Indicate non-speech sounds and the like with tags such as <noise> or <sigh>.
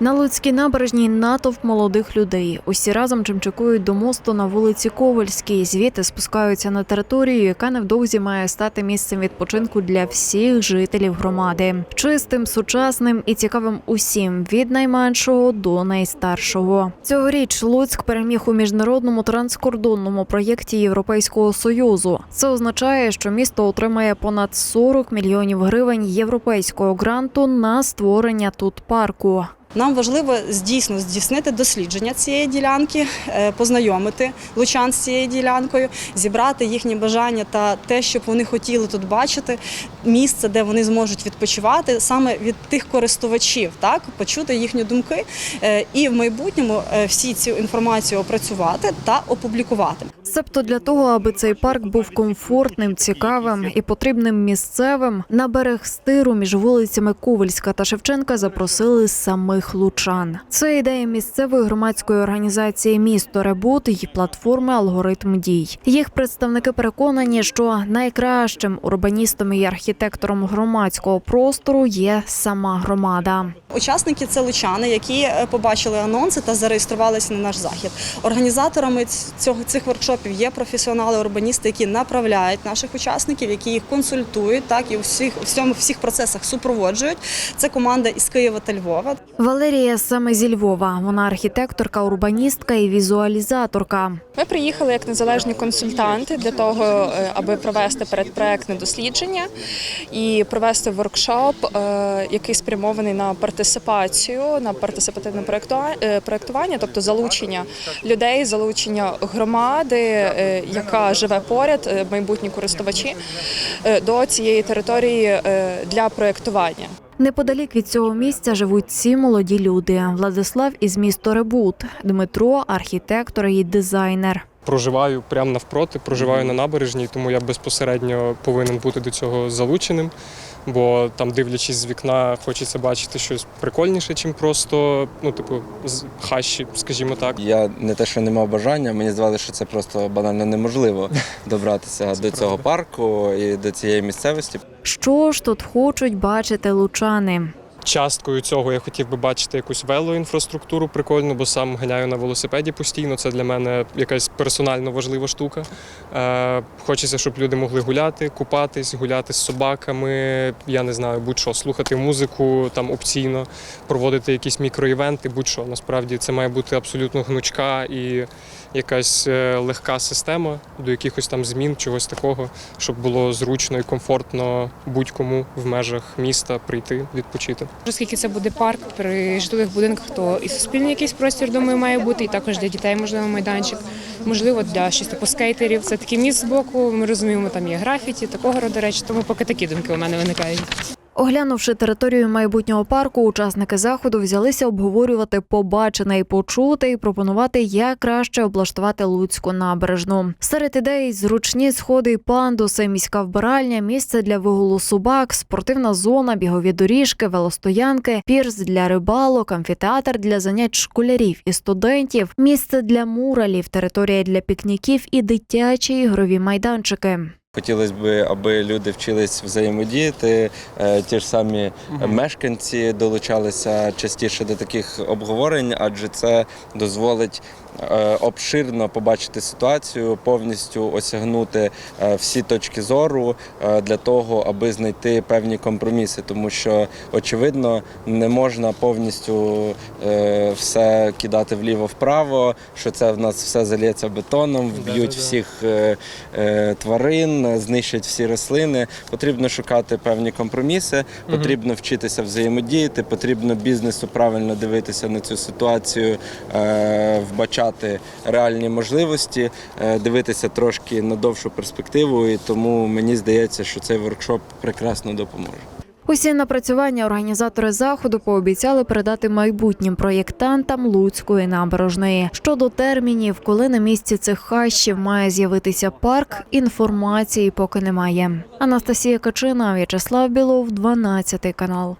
На Луцькій набережній натовп молодих людей. Усі разом чимчикують до мосту на вулиці Ковальській. Звідти спускаються на територію, яка невдовзі має стати місцем відпочинку для всіх жителів громади. Чистим, сучасним і цікавим усім від найменшого до найстаршого. Цьогоріч Луцьк переміг у міжнародному транскордонному проєкті Європейського союзу. Це означає, що місто отримає понад 40 мільйонів гривень європейського гранту на створення тут парку. Нам важливо дійсно здійснити дослідження цієї ділянки, е, познайомити лучан з цією ділянкою, зібрати їхні бажання та те, що вони хотіли тут бачити, місце, де вони зможуть відпочивати, саме від тих користувачів, так почути їхні думки е, і в майбутньому е, всі цю інформацію опрацювати та опублікувати. Себто для того, аби цей парк був комфортним, цікавим і потрібним місцевим, на берег стиру між вулицями Ковальська та Шевченка запросили самих лучан. Це ідея місцевої громадської організації Місто Ребут і платформи Алгоритм дій. Їх представники переконані, що найкращим урбаністом і архітектором громадського простору є сама громада. Учасники це лучани, які е, побачили анонси та зареєструвалися на наш захід. Організаторами цього цих воркшопів є професіонали урбаністи, які направляють наших учасників, які їх консультують, так і у всіх в цьому всіх процесах супроводжують. Це команда із Києва та Львова. Валерія саме зі Львова. Вона архітекторка, урбаністка і візуалізаторка. Ми приїхали як незалежні консультанти для того, е, аби провести передпроектне дослідження і провести воркшоп, е, який спрямований на партисипацію, на партисипативне проєктуа- е, проєктування, тобто залучення людей, залучення громади, яка живе поряд, е, майбутні користувачі е, до цієї території е, для проєктування. Неподалік від цього місця живуть ці молоді люди. Владислав із міста Ребут, Дмитро, архітектор і дизайнер. проживаю прямо навпроти, проживаю на набережній, тому я безпосередньо повинен бути до цього залученим. Бо там, дивлячись з вікна, хочеться бачити щось прикольніше, чим просто, ну, типу, з хащі, скажімо так. Я не те, що не мав бажання, мені здавалося, що це просто банально неможливо <laughs> добратися до цього парку і до цієї місцевості. Що ж тут хочуть бачити лучани? Часткою цього я хотів би бачити якусь велоінфраструктуру прикольну, бо сам ганяю на велосипеді постійно. Це для мене якась персонально важлива штука. Е, хочеться, щоб люди могли гуляти, купатись, гуляти з собаками. Я не знаю, будь-що, слухати музику там опційно, проводити якісь мікроівенти, будь-що. Насправді це має бути абсолютно гнучка і якась е, легка система до якихось там змін, чогось такого, щоб було зручно і комфортно будь-кому в межах міста прийти відпочити. Оскільки це буде парк при житлових будинках, то і суспільний якийсь простір, думаю, має бути, і також для дітей, можливо, майданчик. Можливо, для щось типу скейтерів. Це такий міст з боку. Ми розуміємо, там є графіті, такого роду речі. Тому поки такі думки у мене виникають. Оглянувши територію майбутнього парку, учасники заходу взялися обговорювати побачене і почуте і пропонувати, як краще облаштувати Луцьку набережну. Серед ідей зручні сходи пандуси, міська вбиральня, місце для вигулу собак, спортивна зона, бігові доріжки, велостоянки, пірс для рибалок, амфітеатр для занять школярів і студентів, місце для муралів, територія для пікніків і дитячі ігрові майданчики. Хотілося б, аби люди вчились взаємодіяти, е, ті ж самі мешканці долучалися частіше до таких обговорень, адже це дозволить е, обширно побачити ситуацію, повністю осягнути е, всі точки зору для того, аби знайти певні компроміси, тому що очевидно не можна повністю все кидати вліво-вправо, що це в нас все залється бетоном, вб'ють всіх е, знищать всі рослини. Потрібно шукати певні компроміси, потрібно вчитися взаємодіяти, потрібно бізнесу правильно дивитися на цю ситуацію, е, вбачати реальні можливості, е, дивитися трошки на довшу перспективу. І тому мені здається, що цей воркшоп прекрасно допоможе. Усі напрацювання організатори заходу пообіцяли передати майбутнім проєктантам Луцької набережної. Щодо термінів, коли на місці цих хащів має з'явитися парк, інформації поки немає. Анастасія Качина, В'ячеслав Білов, 12 канал.